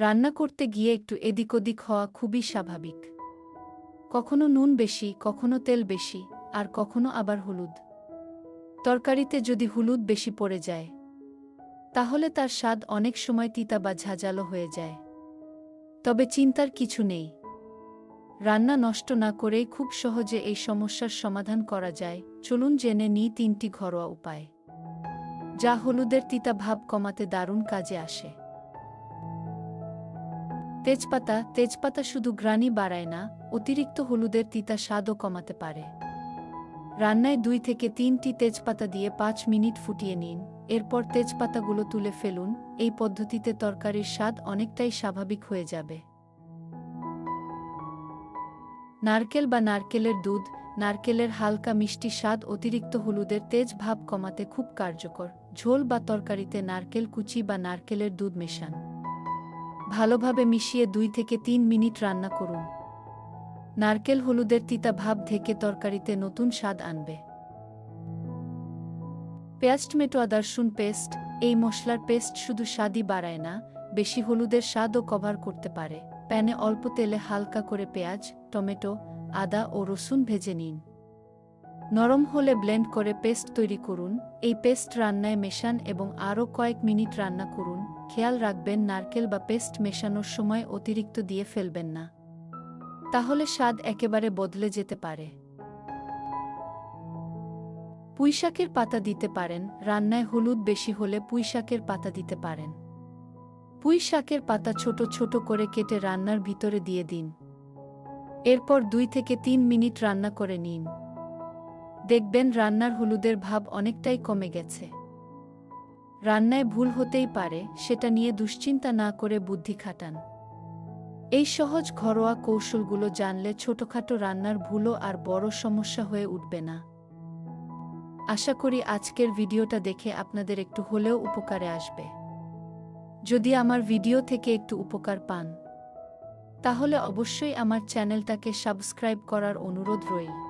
রান্না করতে গিয়ে একটু এদিক ওদিক হওয়া খুবই স্বাভাবিক। কখনো নুন বেশি, কখনো তেল বেশি, আর কখনো আবার হলুদ। তরকারিতে যদি হলুদ বেশি পড়ে যায়, তাহলে তার স্বাদ অনেক সময় তিতা বা ঝাঁঝালো হয়ে যায়। তবে চিন্তার কিছু নেই। রান্না নষ্ট না করেই খুব সহজে এই সমস্যার সমাধান করা যায়। চলুন জেনে নিই তিনটি ঘরোয়া উপায়। যা হলুদের তিতা ভাব কমাতে দারুণ কাজে আসে। তেজপাতা তেজপাতা শুধু গ্রানি বাড়ায় না, অতিরিক্ত হলুদের তিতা স্বাদও কমাতে পারে। রান্নায় দুই থেকে তিনটি তেজপাতা দিয়ে পাঁচ মিনিট ফুটিয়ে নিন। এরপর তেজপাতাগুলো তুলে ফেলুন। এই পদ্ধতিতে তরকারির স্বাদ অনেকটাই স্বাভাবিক হয়ে যাবে। নারকেল বা নারকেলের দুধ, নারকেলের হালকা মিষ্টি স্বাদ, অতিরিক্ত হলুদের তেজ ভাব কমাতে খুব কার্যকর। ঝোল বা তরকারিতে নারকেল কুচি বা নারকেলের দুধ মেশান। ভালোভাবে মিশিয়ে দুই থেকে তিন মিনিট রান্না করুন। নারকেল হলুদের তিতা ভাব ঢেকে তরকারিতে নতুন স্বাদ আনবে। পেঁয়াজ, টমেটো আদা পেস্ট, এই মশলার পেস্ট শুধু স্বাদই বাড়ায় না, বেশি হলুদের স্বাদও কভার করতে পারে। প্যানে অল্প তেলে হালকা করে পেঁয়াজ, টমেটো, আদা ও রসুন ভেজে নিন। নরম হলে ব্লেন্ড করে পেস্ট তৈরি করুন। এই পেস্ট রান্নায় মেশান এবং আরও কয়েক মিনিট রান্না করুন। খেয়াল রাখবেন নারকেল বা পেস্ট মেশানোর সময় অতিরিক্ত দিয়ে ফেলবেন না। তাহলে স্বাদ একেবারে বদলে যেতে পারে। পুঁইশাকের পাতা দিতে পারেন, রান্নায় হলুদ বেশি হলে পুঁইশাকের পাতা দিতে পারেন। পুঁইশাকের পাতা ছোট ছোট করে কেটে রান্নার ভিতরে দিয়ে দিন। এরপর দুই থেকে তিন মিনিট রান্না করে নিন। দেখবেন রান্নার হলুদের ভাব অনেকটাই কমে গেছে। রান্নায় ভুল হতেই পারে, সেটা নিয়ে দুশ্চিন্তা না করে বুদ্ধি খাটান। এই সহজ ঘরোয়া কৌশলগুলো জানলে ছোটখাটো রান্নার ভুলও আর বড় সমস্যা হয়ে উঠবে না। আশা করি আজকের ভিডিওটা দেখে আপনাদের একটু হলেও উপকারে আসবে। যদি আমার ভিডিও থেকে একটু উপকার পান, তাহলে অবশ্যই আমার চ্যানেলটাকে সাবস্ক্রাইব করার অনুরোধ রইল।